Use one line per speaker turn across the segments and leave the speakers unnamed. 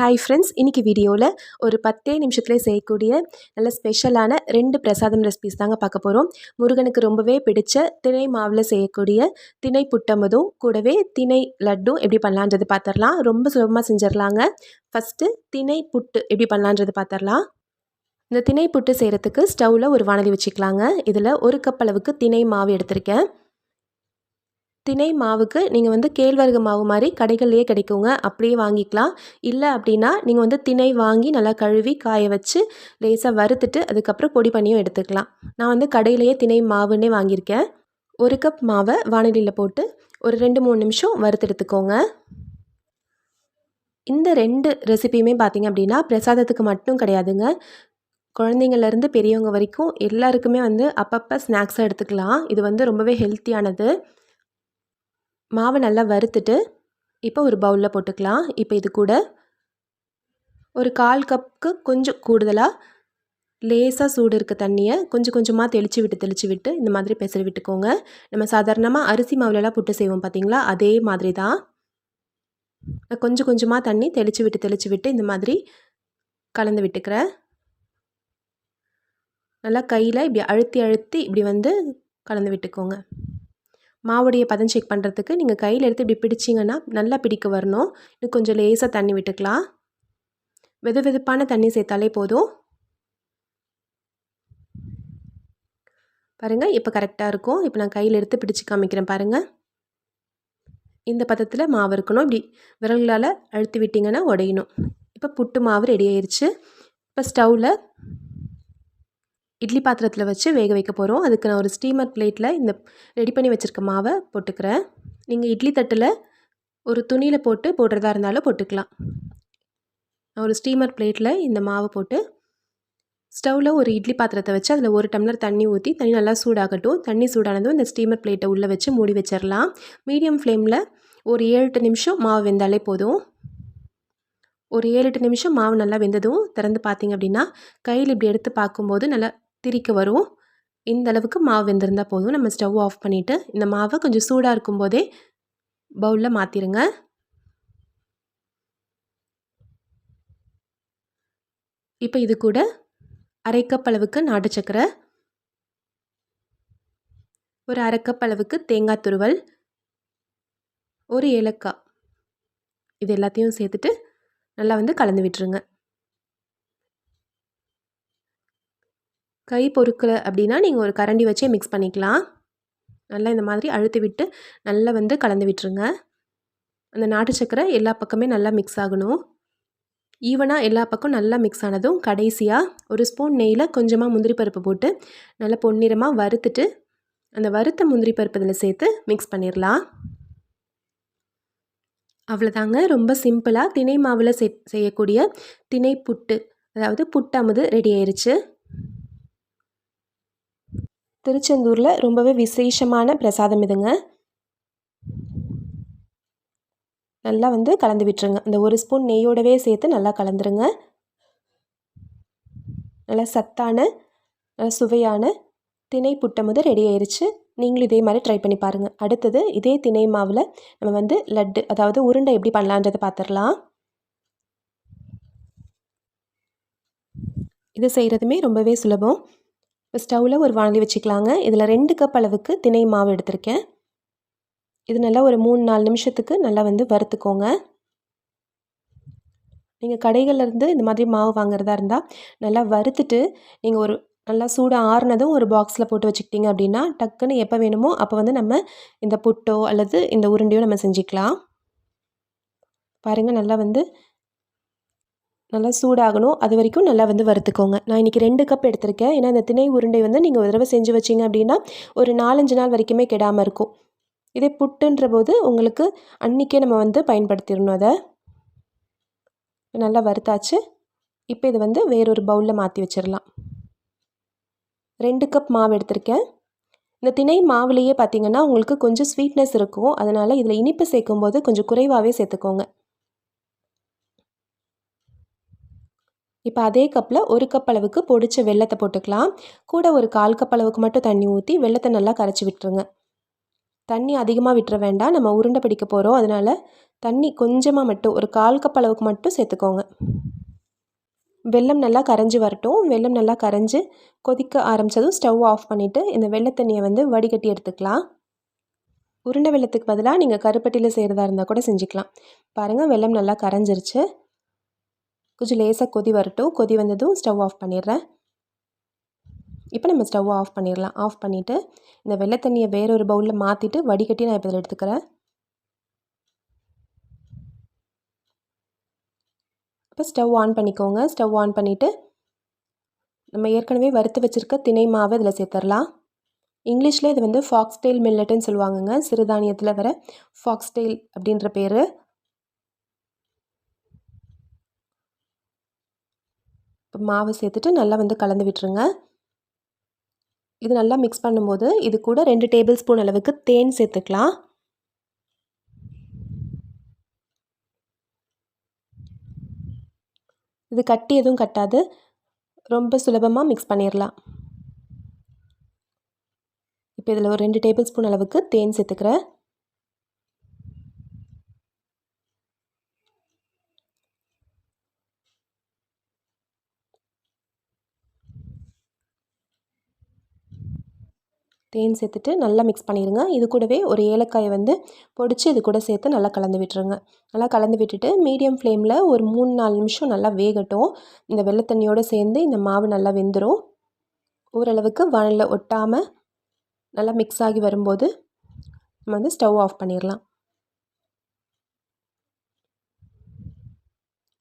Hi friends இன்றைக்கி வீடியோவில் ஒரு பத்தே நிமிஷத்தில் செய்யக்கூடிய நல்ல ஸ்பெஷலான ரெண்டு பிரசாதம் ரெசிபிஸ் தாங்க பார்க்க போகிறோம் முருகனுக்கு ரொம்பவே பிடிச்ச திணை மாவில் செய்யக்கூடிய திணை புட்டமதும் கூடவே திணை லட்டும் எப்படி பண்ணலான்றது பார்த்துடலாம் ரொம்ப சுலபமாக செஞ்சிடலாங்க ஃபஸ்ட்டு திணை புட்டு எப்படி பண்ணலான்றது பார்த்துடலாம் இந்த திணை புட்டு செய்கிறதுக்கு ஸ்டவ்வில் ஒரு வானதி வச்சுக்கலாங்க. இதில் ஒரு கப் அளவுக்கு திணை மாவு எடுத்திருக்கேன். திணை மாவுக்கு நீங்கள் வந்து கேழ்வரகு மாவு மாதிரி கடைகள்லேயே கிடைக்குங்க. அப்படியே வாங்கிக்கலாம். இல்லை அப்படின்னா நீங்கள் வந்து திணை வாங்கி நல்லா கழுவி காய வச்சு லேசாக வறுத்துட்டு அதுக்கப்புறம் பொடி பண்ணியும் எடுத்துக்கலாம். நான் வந்து கடையிலேயே திணை மாவுன்னே வாங்கியிருக்கேன். ஒரு கப் மாவை வானிலையில் போட்டு ஒரு ரெண்டு மூணு நிமிஷம் வறுத்து எடுத்துக்கோங்க. இந்த ரெண்டு ரெசிபியுமே பார்த்திங்க அப்படின்னா பிரசாதத்துக்கு மட்டும் கிடையாதுங்க. குழந்தைங்கள்லேருந்து பெரியவங்க வரைக்கும் எல்லாருக்குமே வந்து அப்பப்போ ஸ்நாக்ஸாக எடுத்துக்கலாம். இது வந்து ரொம்பவே ஹெல்த்தியானது மாவை நல்லா வறுத்துட்டு இப்போ ஒரு பவுலில் போட்டுக்கலாம். இப்போ இது கூட ஒரு கால் கப்புக்கு கொஞ்சம் கூடுதலாக லேசாக சூடு இருக்க தண்ணியை கொஞ்சம் கொஞ்சமாக தெளித்து விட்டு தெளித்து விட்டு இந்த மாதிரி பெசரி விட்டுக்கோங்க. நம்ம சாதாரணமாக அரிசி மாவுலலாம் புட்டு செய்வோம் பார்த்தீங்களா அதே மாதிரி தான். கொஞ்சம் கொஞ்சமாக தண்ணி தெளித்து விட்டு தெளித்து விட்டு இந்த மாதிரி கலந்து விட்டுக்கிறேன். நல்லா கையில் இப்படி அழுத்தி அழுத்தி இப்படி வந்து கலந்து விட்டுக்கோங்க. மாவுடைய பதம் செக் பண்ணுறதுக்கு நீங்கள் கையில் எடுத்து இப்படி பிடிச்சிங்கன்னா நல்லா பிடிக்க வரணும். இன்னும் கொஞ்சம் லேசாக தண்ணி விட்டுக்கலாம். வெது வெதுப்பான தண்ணி சேர்த்தாலே போதும். பாருங்கள் இப்போ கரெக்டாக இருக்கும். இப்போ நான் கையில் எடுத்து பிடிச்சி காமிக்கிறேன் பாருங்கள் இந்த பதத்தில் மாவு இருக்கணும். இப்படி விரல்களால் அழுத்தி விட்டிங்கன்னா உடையணும். இப்போ புட்டு மாவு ரெடி ஆயிடுச்சு இப்போ ஸ்டவ்வில் இட்லி பாத்திரத்தில் வச்சு வேக வைக்க போகிறோம் அதுக்கு நான் ஒரு ஸ்டீமர் பிளேட்டில் இந்த ரெடி பண்ணி வச்சுருக்க மாவை போட்டுக்கிறேன். நீங்கள் இட்லி தட்டில் ஒரு துணியில் போட்டு போடுறதா இருந்தாலும் போட்டுக்கலாம். நான் ஒரு ஸ்டீமர் பிளேட்டில் இந்த மாவை போட்டு ஸ்டவ்வில் ஒரு இட்லி பாத்திரத்தை வச்சு அதில் ஒரு டம்ளர் தண்ணி ஊற்றி தண்ணி நல்லா சூடாகட்டும். தண்ணி சூடானதும் இந்த ஸ்டீமர் பிளேட்டை உள்ளே வச்சு மூடி வச்சிடலாம் மீடியம் ஃப்ளேமில் ஒரு ஏழு எட்டு நிமிஷம் மாவு வெந்தாலே போதும். ஒரு ஏழு எட்டு நிமிஷம் மாவு நல்லா வெந்ததும் திறந்து பார்த்தீங்க அப்படின்னா கையில் இப்படி எடுத்து பார்க்கும்போது நல்லா திரிக்க வரும் இந்த அளவுக்கு மாவு வெந்திருந்தால் போதும். நம்ம ஸ்டவ் ஆஃப் பண்ணிவிட்டு இந்த மாவை கொஞ்சம் சூடாக இருக்கும்போதே பவுலில் மாற்றிடுங்க இப்போ இது கூட அரை கப் அளவுக்கு நாட்டு சக்கரை ஒரு அரை கப் அளவுக்கு தேங்காய் துருவல் ஒரு ஏலக்காய். இது எல்லாத்தையும் சேர்த்துட்டு நல்லா வந்து கலந்து விட்டுருங்க. கை பொறுக்கலை அப்படின்னா நீங்கள் ஒரு கரண்டி வச்சே மிக்ஸ் பண்ணிக்கலாம். நல்லா இந்த மாதிரி அழுத்தி விட்டு நல்லா வந்து கலந்து விட்டுருங்க. அந்த நாட்டு சக்கரை எல்லா பக்கமே நல்லா மிக்ஸ் ஆகணும். ஈவனாக எல்லா பக்கம் நல்லா மிக்ஸ் ஆனதும் கடைசியாக ஒரு ஸ்பூன் நெய்யில் கொஞ்சமாக முந்திரி பருப்பு போட்டு நல்லா பொன்னிறமாக வறுத்துட்டு அந்த வறுத்த முந்திரி பருப்பு இதில் சேர்த்து மிக்ஸ் பண்ணிடலாம் அவ்வளோதாங்க ரொம்ப சிம்பிளாக திணை மாவில் செய்யக்கூடிய திணை புட்டு அதாவது புட்டமுது ரெடி ஆயிடுச்சு திருச்செந்தூரில் ரொம்பவே விசேஷமான பிரசாதம் இதுங்க. நல்லா வந்து கலந்து விட்டுருங்க. இந்த ஒரு ஸ்பூன் நெய்யோடவே சேர்த்து நல்லா கலந்துருங்க. நல்லா சத்தான நல்லா சுவையான திணை புட்டை முதல் ரெடி ஆயிடுச்சு நீங்களும் இதே மாதிரி ட்ரை பண்ணி பாருங்கள் அடுத்தது இதே திணை மாவில் நம்ம வந்து லட்டு அதாவது உருண்டை எப்படி பண்ணலான்றதை பார்த்துடலாம் இது செய்கிறதுமே ரொம்பவே சுலபம். இப்போ ஸ்டவ்வில் ஒரு வானலி வச்சுக்கலாங்க. இதில் ரெண்டு கப் அளவுக்கு திணை மாவு எடுத்திருக்கேன். இது நல்லா ஒரு மூணு நாலு நிமிஷத்துக்கு நல்லா வந்து வறுத்துக்கோங்க. நீங்கள் கடைகள்லேருந்து இந்த மாதிரி மாவு வாங்குறதா இருந்தால் நல்லா வறுத்துட்டு நீங்கள் ஒரு நல்லா சூடாக ஆறுனதும் ஒரு பாக்ஸில் போட்டு வச்சுக்கிட்டிங்க அப்படின்னா டக்குன்னு எப்போ வேணுமோ அப்போ வந்து நம்ம இந்த புட்டோ அல்லது இந்த உருண்டையோ நம்ம செஞ்சுக்கலாம். பாருங்கள் நல்லா வந்து நல்லா சூடாகணும். அது வரைக்கும் நல்லா வந்து வறுத்துக்கோங்க. நான் இன்றைக்கி ரெண்டு கப் எடுத்திருக்கேன். ஏன்னா இந்த திணை உருண்டை வந்து நீங்கள் ஒரு தடவை செஞ்சு வச்சிங்க அப்படின்னா ஒரு நாலஞ்சு நாள் வரைக்குமே கெடாமல் இருக்கும். இதே புட்டுன்ற போது உங்களுக்கு அன்றைக்கே நம்ம வந்து பயன்படுத்திடணும் அதை. நல்லா வறுத்தாச்சு. இப்போ இது வந்து வேறொரு பவுலில் மாற்றி வச்சிடலாம். ரெண்டு கப் மாவு எடுத்திருக்கேன். இந்த திணை மாவுலேயே பார்த்திங்கன்னா உங்களுக்கு கொஞ்சம் ஸ்வீட்னஸ் இருக்கும். அதனால் இதில் இனிப்பு சேர்க்கும்போது கொஞ்சம் குறைவாகவே சேர்த்துக்கோங்க. இப்போ அதே கப்பில் ஒரு கப் அளவுக்கு பொடிச்ச வெள்ளத்தை போட்டுக்கலாம். கூட ஒரு கால் கப் அளவுக்கு மட்டும் தண்ணி ஊற்றி வெள்ளத்தை நல்லா கரைச்சி விட்டுருங்க. தண்ணி அதிகமாக விட்டுற வேண்டாம். நம்ம உருண்டை பிடிக்க போகிறோம் அதனால் தண்ணி கொஞ்சமாக மட்டும் ஒரு கால் கப் அளவுக்கு மட்டும் சேர்த்துக்கோங்க. வெல்லம் நல்லா கரைஞ்சி வரட்டும். வெள்ளம் நல்லா கரைஞ்சி கொதிக்க ஆரம்பித்ததும் ஸ்டவ் ஆஃப் பண்ணிவிட்டு இந்த வெள்ளத்தண்ணியை வந்து வடிகட்டி எடுத்துக்கலாம். உருண்டை வெள்ளத்துக்கு பதிலாக நீங்கள் கருப்பட்டியில் செய்கிறதா இருந்தால் கூட செஞ்சுக்கலாம். பாருங்கள் வெள்ளம் நல்லா கரைஞ்சிருச்சு. கொஞ்சம் லேசாக கொதி வரட்டும். கொதி வந்ததும் ஸ்டவ் ஆஃப் பண்ணிடுறேன். இப்போ நம்ம ஸ்டவ் ஆஃப் பண்ணிடலாம். ஆஃப் பண்ணிவிட்டு இந்த வெள்ளை தண்ணியை வேறொரு பவுலில் மாற்றிட்டு வடிகட்டி நான் இப்போ இதில் எடுத்துக்கிறேன். இப்போ ஸ்டவ் ஆன் பண்ணிக்கோங்க. ஸ்டவ் ஆன் பண்ணிவிட்டு நம்ம ஏற்கனவே வறுத்து வச்சுருக்க திணை மாவு இதில் சேர்த்துடலாம். இங்கிலீஷில் இது வந்து ஃபாக்ஸ்டெயில் மில்லட்டுன்னு சொல்லுவாங்கங்க. சிறுதானியத்தில் வர ஃபாக்ஸ்டெயில் அப்படின்ற பேர். இப்போ மாவு சேர்த்துட்டு நல்லா வந்து கலந்து விட்டுருங்க. இது நல்லா மிக்ஸ் பண்ணும்போது இது கூட ரெண்டு டேபிள் ஸ்பூன் அளவுக்கு தேன் சேர்த்துக்கலாம். இது கட்டி எதுவும் கட்டாது. ரொம்ப சுலபமாக மிக்ஸ் பண்ணிடலாம் இப்போ இதில் ஒரு ரெண்டு டேபிள் ஸ்பூன் அளவுக்கு தேன் சேர்த்துக்கிறேன். தேன் சேர்த்துட்டு நல்லா மிக்ஸ் பண்ணிடுங்க இது கூடவே ஒரு ஏலக்காயை வந்து பொடிச்சு இது கூட சேர்த்து நல்லா கலந்து விட்டுருங்க. நல்லா கலந்து விட்டுட்டு மீடியம் ஃப்ளேமில் ஒரு மூணு நாலு நிமிஷம் நல்லா வேகட்டும். இந்த வெள்ளை தண்ணியோடு சேர்ந்து இந்த மாவு நல்லா வெந்துடும் ஓரளவுக்கு வானில் ஒட்டாமல் நல்லா மிக்ஸ் ஆகி வரும்போது நம்ம வந்து ஸ்டவ் ஆஃப் பண்ணிடலாம்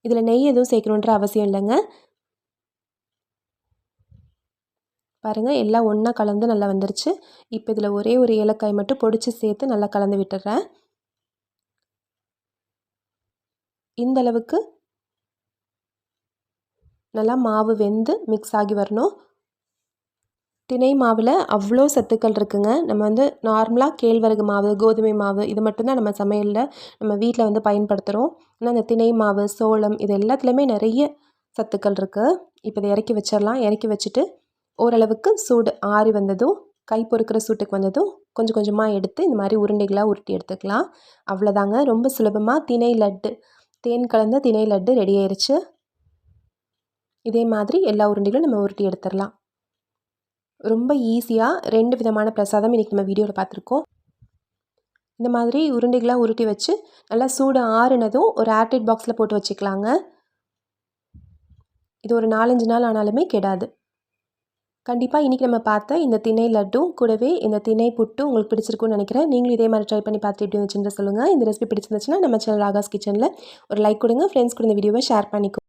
இதில் நெய் எதுவும் சேர்க்கணுன்ற அவசியம் இல்லைங்க. பாருங்கள் எல்லாம் ஒன்றா கலந்து நல்லா வந்துருச்சு. இப்போ இதில் ஒரே ஒரு ஏலக்காய் மட்டும் பொடிச்சு சேர்த்து நல்லா கலந்து விட்டுறேன். இந்தளவுக்கு நல்லா மாவு வெந்து மிக்ஸ் ஆகி வரணும். திணை மாவில் அவ்வளோ சத்துக்கள் இருக்குங்க. நம்ம வந்து நார்மலாக கேழ்வரகு மாவு கோதுமை மாவு இது மட்டும்தான் நம்ம சமையலில் நம்ம வீட்டில் வந்து பயன்படுத்துகிறோம் ஆனால் அந்த திணை மாவு சோளம் இது எல்லாத்துலேயுமே நிறைய சத்துக்கள் இருக்குது இப்போ இதை இறக்கி வச்சிடலாம். இறக்கி வச்சுட்டு ஓரளவுக்கு சூடு ஆறி வந்ததும் கை பொறுக்கிற சூட்டுக்கு வந்ததும் கொஞ்சம் கொஞ்சமாக எடுத்து இந்த மாதிரி உருண்டைகளாக உருட்டி எடுத்துக்கலாம். அவ்வளோதாங்க. ரொம்ப சுலபமாக திணை லட்டு. தேன் கலந்த திணை லட்டு ரெடி ஆயிடுச்சு இதே மாதிரி எல்லா உருண்டைகளும் நம்ம உருட்டி எடுத்துடலாம். ரொம்ப ஈஸியாக ரெண்டு விதமான பிரசாதம் இன்றைக்கி நம்ம வீடியோவில் பார்த்துருக்கோம். இந்த மாதிரி உருண்டைகளாக உருட்டி வச்சு நல்லா சூடு ஆறுனதும் ஒரு ஏர்டைட் பாக்ஸில் போட்டு வச்சுக்கலாங்க. இது ஒரு நாலஞ்சு நாள் ஆனாலுமே கெடாது. கண்டிப்பாக இன்றைக்கி நம்ம பார்த்த இந்த திணை லட்டும் கூடவே இந்த திணை புட்டு உங்களுக்கு பிடிச்சிருக்குன்னு நினைக்கிறேன். நீங்களும் இதே மாதிரி ட்ரை பண்ணி பார்த்து எப்படி வச்சுருந்தா சொல்லுங்கள் இந்த ரெசிபி பிடிச்சிருந்துச்சுன்னா நம்ம சேனல் ராகாஸ் கிச்சனில் ஒரு லைக் கொடுங்க. ஃப்ரெண்ட்ஸ் கூட இந்த வீடியோவை ஷேர் பண்ணிக்கோ.